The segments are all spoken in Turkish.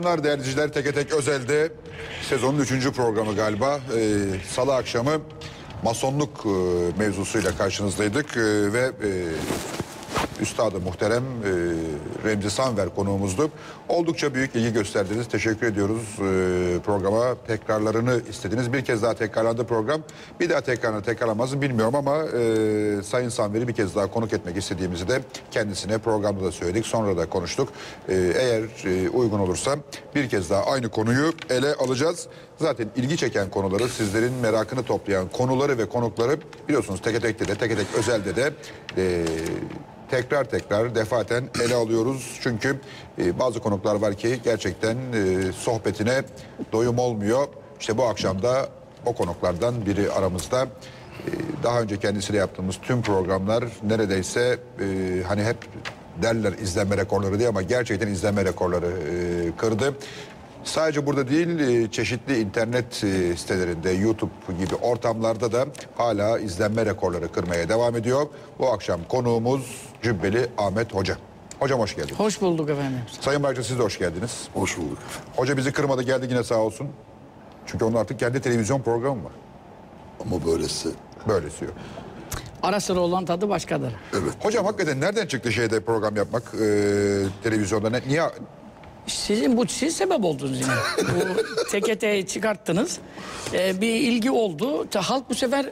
Bunlar değerli izleyiciler Teke Tek Özel'de sezonun üçüncü programı galiba. Ee, Salı akşamı masonluk e, mevzusuyla karşınızdaydık Ee, ve e, Üstadı muhterem e, Remzi Sanver konuğumuzdu. Oldukça büyük ilgi gösterdiniz. Teşekkür ediyoruz e, programa. Tekrarlarını istediniz. Bir kez daha tekrarlandı program. Bir daha tekrarını tekrarlamaz bilmiyorum ama e, Sayın Sanver'i bir kez daha konuk etmek istediğimizi de kendisine programda da söyledik. Sonra da konuştuk. E, eğer e, uygun olursa bir kez daha aynı konuyu ele alacağız. Zaten ilgi çeken konuları, sizlerin merakını toplayan konuları ve konukları biliyorsunuz teke tekte de, teke tek özelde de e, tekrar tekrar defaten ele alıyoruz. Çünkü e, bazı konuklar var ki gerçekten e, sohbetine doyum olmuyor. İşte bu akşam da o konuklardan biri aramızda. E, daha önce kendisiyle yaptığımız tüm programlar neredeyse hani hep derler izlenme rekorları diye ama gerçekten izlenme rekorları kırdı. Sadece burada değil e, çeşitli internet e, sitelerinde YouTube gibi ortamlarda da hala izlenme rekorları kırmaya devam ediyor. Bu akşam konuğumuz Cübbeli Ahmet Hoca. Hocam hoş geldiniz. Hoş bulduk efendim. Sayın Bayca siz de hoş geldiniz. Hoş bulduk. Hoca bizi kırmadı geldi yine sağ olsun. Çünkü onun artık kendi televizyon programı var. Ama böylesi. Böylesi yok. Ara sıra olan tadı başkadır. Hocam hakikaten nereden çıktı şeyde program yapmak e, televizyonda? Ne, niye? Sizin bu siz sebep oldunuz yine. bu tekete çıkarttınız. Ee, bir ilgi oldu. Halk bu sefer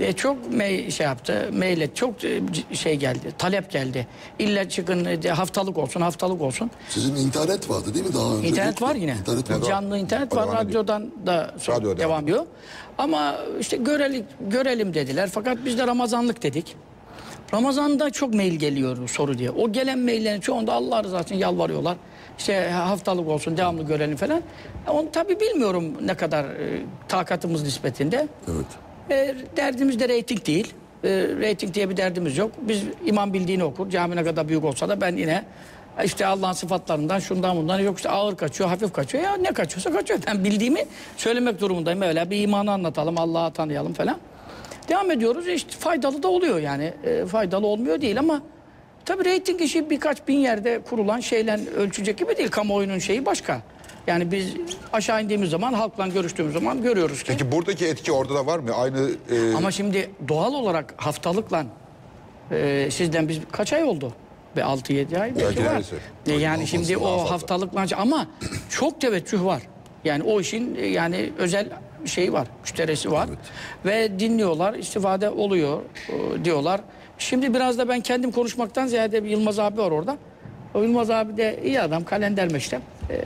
e, çok me şey yaptı. Mail. Çok e, şey geldi. Talep geldi. İlla çıkın e, haftalık olsun, haftalık olsun. Sizin internet vardı değil mi daha önce? İnternet var yine. İnternet var. Canlı internet O var. Radyodan da Radyo devam ediyor. Ama işte görelim, görelim dediler. Fakat biz de Ramazanlık dedik. Ramazan'da çok mail geliyor soru diye. O gelen maillerin çoğunda Allah rızası için yalvarıyorlar. İşte haftalık olsun devamlı görelim falan. E, Onu tabii bilmiyorum ne kadar e, takatımız nispetinde. Evet. E, derdimiz de reyting değil. E, reyting diye bir derdimiz yok. Biz imam bildiğini okur. Cami ne kadar büyük olsa da ben yine işte Allah'ın sıfatlarından şundan bundan yok işte ağır kaçıyor, hafif kaçıyor. Ya ne kaçıyorsa kaçıyor. Ben bildiğimi söylemek durumundayım. Öyle bir imanı anlatalım, Allah'ı tanıyalım falan. Devam ediyoruz. İşte faydalı da oluyor yani. E, faydalı olmuyor değil ama tabii reyting işi birkaç bin yerde kurulan şeyle ölçecek gibi değil. Kamuoyunun şeyi başka. Yani biz aşağı indiğimiz zaman halkla görüştüğümüz zaman görüyoruz ki. Peki buradaki etki orada da var mı? Aynı e, Ama şimdi doğal olarak haftalıkla e, sizden biz kaç ay oldu? Ve 6-7 ay belki var. E, yani şimdi o haftalıkla ama çok teveccüh var. Yani o işin e, yani özel şeyi var, müşterisi var. Ve dinliyorlar, istifade oluyor e, diyorlar. Şimdi biraz da ben kendim konuşmaktan ziyade bir Yılmaz abi var orada. O Yılmaz abi de iyi adam, kalender meşrep. E,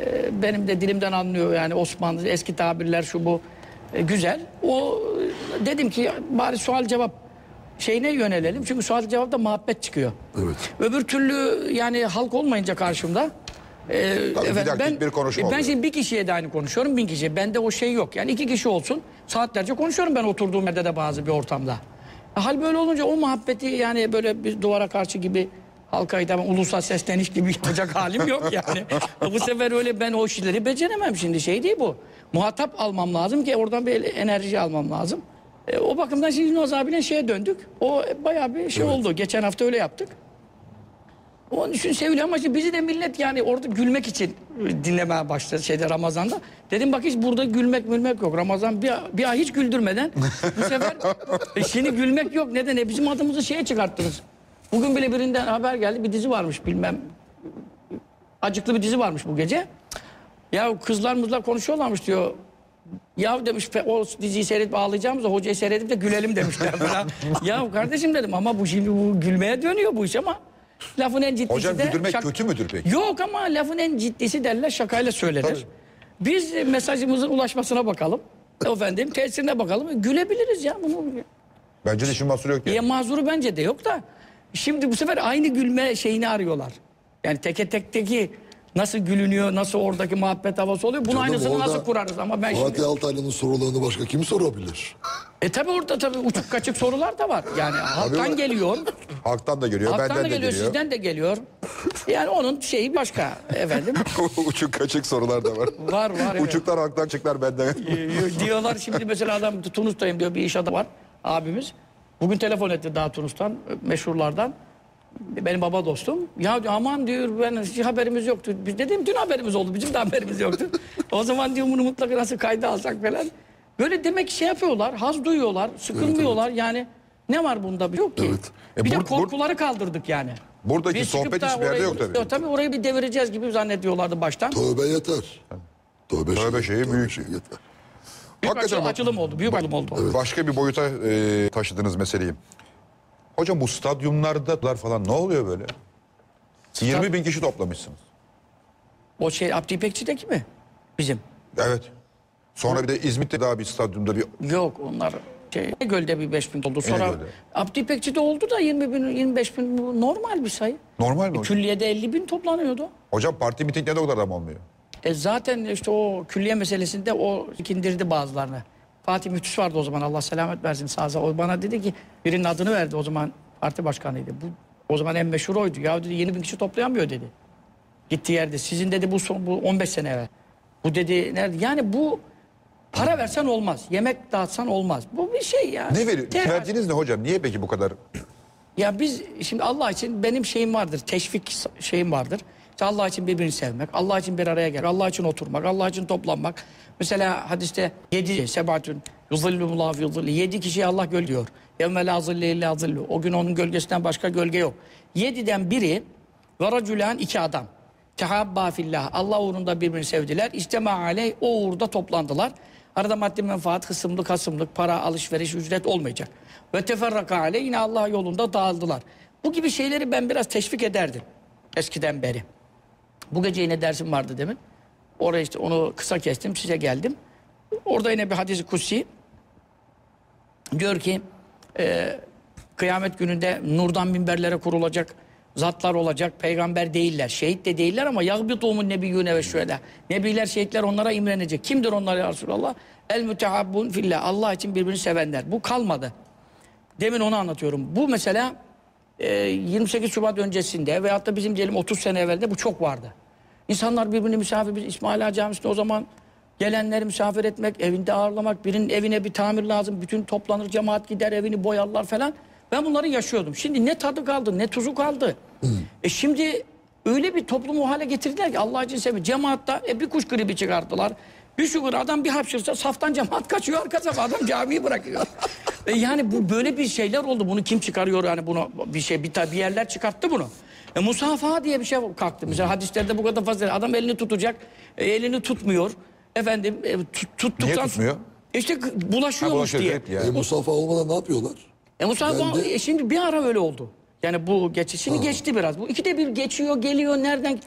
benim de dilimden anlıyor yani Osmanlı eski tabirler şu bu e, güzel. O e, dedim ki bari sual cevap şeyine yönelelim. Çünkü sual cevapta muhabbet çıkıyor. Evet. Öbür türlü yani halk olmayınca karşımda e, Tabii didaktik bir konuşma ben oluyor. şimdi bir kişiye de aynı konuşuyorum, bin kişiye. Bende o şey yok. Yani iki kişi olsun, saatlerce konuşuyorum ben oturduğum yerde de bazı bir ortamda. E, Hal böyle olunca o muhabbeti yani böyle bir duvara karşı gibi halka hitap ulusal sesleniş gibi yapacak halim yok yani. E, bu sefer öyle ben o işleri beceremem şimdi şey değil bu. Muhatap almam lazım ki oradan bir enerji almam lazım. E, o bakımdan şimdi Yunus abiyle şeye döndük. O bayağı bir şey oldu. Geçen hafta öyle yaptık. Onun için ama işte bizi de millet yani orada gülmek için dinlemeye başladı şeyde Ramazan'da. Dedim bak hiç burada gülmek mülmek yok. Ramazan bir, bir ay hiç güldürmeden bu sefer e şimdi gülmek yok. Neden? E bizim adımızı şeye çıkarttınız. Bugün bile birinden haber geldi bir dizi varmış bilmem. Acıklı bir dizi varmış bu gece. Ya kızlar mızlar konuşuyorlarmış diyor. Ya demiş "pe- o diziyi seyredip ağlayacağımıza hocayı seyredip de gülelim demişler falan. ya kardeşim dedim ama bu şimdi bu gülmeye dönüyor bu iş ama lafın en ciddisi Hocam de güldürmek şak- kötü müdür peki? Yok ama lafın en ciddisi derler şakayla söylenir. Biz mesajımızın ulaşmasına bakalım. Efendim tesirine bakalım. Gülebiliriz ya bunu. Bence de şimdi mahsur yok yani. Ya mazuru bence de yok da. Şimdi bu sefer aynı gülme şeyini arıyorlar. Yani teke tekteki nasıl gülünüyor, nasıl oradaki muhabbet havası oluyor. Bunun Canım aynısını orada nasıl kurarız ama ben Fatih şimdi... Altaylı'nın sorularını başka kim sorabilir? E tabi orada tabi uçuk kaçık sorular da var. Yani halktan geliyor. Halktan da geliyor, halktan benden da de geliyor, geliyor. sizden de geliyor. Yani onun şeyi başka efendim. Uçuk kaçık sorular da var. Var var. evet. Uçuklar halktan çıklar benden. Ee, diyorlar şimdi mesela adam Tunus'tayım diyor bir iş adamı var abimiz. Bugün telefon etti daha Tunus'tan meşhurlardan. Benim baba dostum. Ya diyor, aman diyor ben hiç haberimiz yoktu. Biz dedim dün haberimiz oldu. Bizim de haberimiz yoktu. o zaman diyor bunu mutlaka nasıl kayda alsak falan. Böyle demek ki şey yapıyorlar. Haz duyuyorlar. Sıkılmıyorlar. Yani ne var bunda? Yok ki. Evet. E, bir bur- de korkuları kaldırdık yani. Buradaki Biz sohbet da hiçbir yerde orayı- yok tabii. Tabii orayı bir devireceğiz gibi zannediyorlardı baştan. Tövbe yeter. Tövbe, Tövbe şeyi büyük. şey yeter. Büyük Hakikaten açı- açılım oldu. Büyük açılım oldu. Başka bir boyuta e, taşıdınız meseleyi. Hocam bu stadyumlarda falan ne oluyor böyle? 20 bin kişi toplamışsınız. O şey Abdi İpekçi'deki mi? Bizim. Evet. Sonra bir de İzmit'te daha bir stadyumda bir Yok onlar şey Göl'de bir 5 bin oldu. Sonra İnegöl'de. Abdi İpekçi'de oldu da 20 bin 25 bin bu normal bir sayı. normal mi E, hocam? külliyede 50 bin toplanıyordu. Hocam parti mitinglerinde o kadar adam olmuyor. E zaten işte o külliye meselesinde o kindirdi bazılarını. Fatih Mütüs vardı o zaman Allah selamet versin sağ O bana dedi ki birinin adını verdi o zaman parti başkanıydı. Bu o zaman en meşhur oydu. Ya dedi yeni bin kişi toplayamıyor dedi. Gittiği yerde. Sizin dedi bu son bu 15 sene evvel. Bu dedi nerede? Yani bu para versen olmaz. Yemek dağıtsan olmaz. Bu bir şey ya. Ne veriyor? Derdiniz ne hocam? Niye peki bu kadar? ya biz şimdi Allah için benim şeyim vardır. Teşvik şeyim vardır. İşte Allah için birbirini sevmek, Allah için bir araya gelmek, Allah için oturmak, Allah için toplanmak. Mesela hadiste yedi sebatün yuzillumullah yuzilli. Yedi kişiye Allah göl diyor. Yevme la zille illa zillu. O gün onun gölgesinden başka gölge yok. Yediden biri ve racülen iki adam. Tehabba fillah. Allah uğrunda birbirini sevdiler. İstema aleyh o uğurda toplandılar. Arada maddi menfaat, kısımlık, hasımlık, para, alışveriş, ücret olmayacak. Ve teferraka aleyh yine Allah yolunda dağıldılar. Bu gibi şeyleri ben biraz teşvik ederdim eskiden beri. Bu gece yine dersim vardı demin. Oraya işte onu kısa kestim size geldim. Orada yine bir hadisi kutsi. Diyor ki e, kıyamet gününde nurdan minberlere kurulacak zatlar olacak. Peygamber değiller. Şehit de değiller ama yağbitumun nebiyyüne ve şühedâ. Nebiler şehitler onlara imrenecek. Kimdir onlar ya Resulallah? El mütehabbun fillah. Allah için birbirini sevenler. Bu kalmadı. Demin onu anlatıyorum. Bu mesela e, 28 Şubat öncesinde veyahut da bizim diyelim 30 sene evvelde bu çok vardı. İnsanlar birbirini misafir, biz İsmail Ağa Camisi'nde o zaman gelenleri misafir etmek, evinde ağırlamak, birinin evine bir tamir lazım, bütün toplanır, cemaat gider, evini boyarlar falan. Ben bunları yaşıyordum. Şimdi ne tadı kaldı, ne tuzu kaldı. E şimdi öyle bir toplumu hale getirdiler ki Allah için sevmiyor. Cemaatta e, bir kuş gribi çıkarttılar. Bir şugur adam bir hapşırsa saftan cemaat kaçıyor arka safa adam camiyi bırakıyor. e yani bu böyle bir şeyler oldu. Bunu kim çıkarıyor yani bunu bir şey bir, bir yerler çıkarttı bunu. E, musafaha diye bir şey kalktı. Mesela hadislerde bu kadar fazla adam elini tutacak. e, elini tutmuyor. Efendim e, tut- tuttuktan Niye tutmuyor? İşte k- bulaşıyormuş Ha, bulaşıyor, diye. hep ya. E, musafa olmadan ne yapıyorlar? E Mustafa Ben de- e, şimdi bir ara öyle oldu. Yani bu geçti. Şimdi geçti biraz. Bu ikide bir geçiyor, geliyor nereden?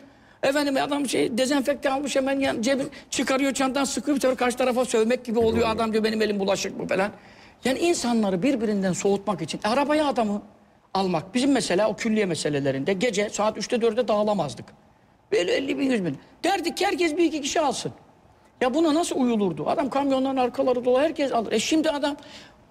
Efendim adam şey dezenfekte almış hemen yan, cebi çıkarıyor çantadan sıkıyor bir sefer karşı tarafa sövmek gibi oluyor. Adam diyor benim elim bulaşık mı falan. Yani insanları birbirinden soğutmak için arabaya adamı almak. Bizim mesela o külliye meselelerinde gece saat 3'te 4'te dağılamazdık. Böyle 50 bin 100 bin. Derdik ki herkes bir iki kişi alsın. Ya buna nasıl uyulurdu? Adam kamyonların arkaları dolu herkes alır. E şimdi adam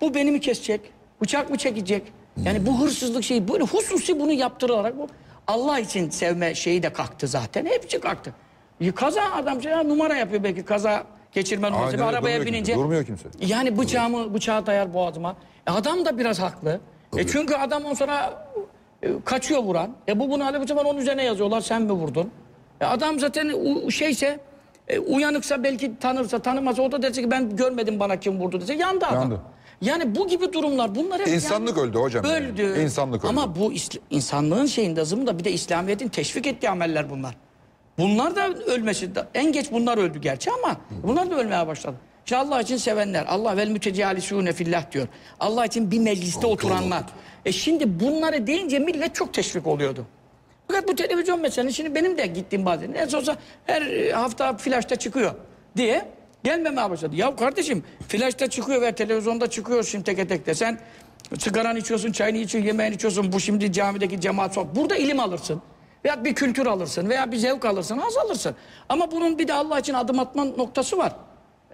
bu beni mi kesecek? Bıçak mı çekecek? Yani bu hırsızlık şeyi böyle hususi bunu yaptırılarak bu Allah için sevme şeyi de kalktı zaten. Hepsi kalktı. Ya Kaza adam şey, numara yapıyor belki kaza geçirme numarası. Bir arabaya durmuyor kimse, binince. durmuyor kimse. Yani bıçağımı bıçağı dayar boğazıma. E adam da biraz haklı. E çünkü adam ondan sonra e, kaçıyor vuran. E bu bunu bu sefer onun üzerine yazıyorlar sen mi vurdun? E adam zaten şeyse e, uyanıksa belki tanırsa tanımasa o da dese ki ben görmedim bana kim vurdu dese yandı adam. Yandı. Yani bu gibi durumlar bunlar hep İnsanlık öldü hocam yani. Öldü. İnsanlık öldü. Ama bu insanlığın şeyinde zımında bir de İslamiyet'in teşvik ettiği ameller bunlar. Bunlar da ölmesi en geç bunlar öldü gerçi ama bunlar da ölmeye başladı. İşte Allah için sevenler, Allah vel mütecalisûne fillah diyor. Allah için bir mecliste oturanlar. E şimdi bunları deyince millet çok teşvik oluyordu. Fakat bu televizyon meselesi şimdi benim de gittiğim bazen ne olsa her hafta flaşta çıkıyor diye gelmemeye başladı. Ya kardeşim flaşta çıkıyor ve televizyonda çıkıyor şimdi teke tek de sen sigaranı içiyorsun, çayını içiyorsun, yemeğini içiyorsun. Bu şimdi camideki cemaat çok. Burada ilim alırsın. Veya bir kültür alırsın veya bir zevk alırsın, az alırsın. Ama bunun bir de Allah için adım atma noktası var.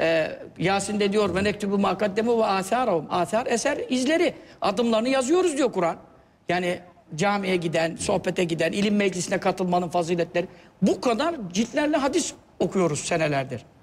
Ee, Yasin'de diyor ve nektubu makaddemu ve asarahum. Asar eser izleri. Adımlarını yazıyoruz diyor Kur'an. Yani camiye giden, sohbete giden, ilim meclisine katılmanın faziletleri. Bu kadar ciltlerle hadis okuyoruz senelerdir.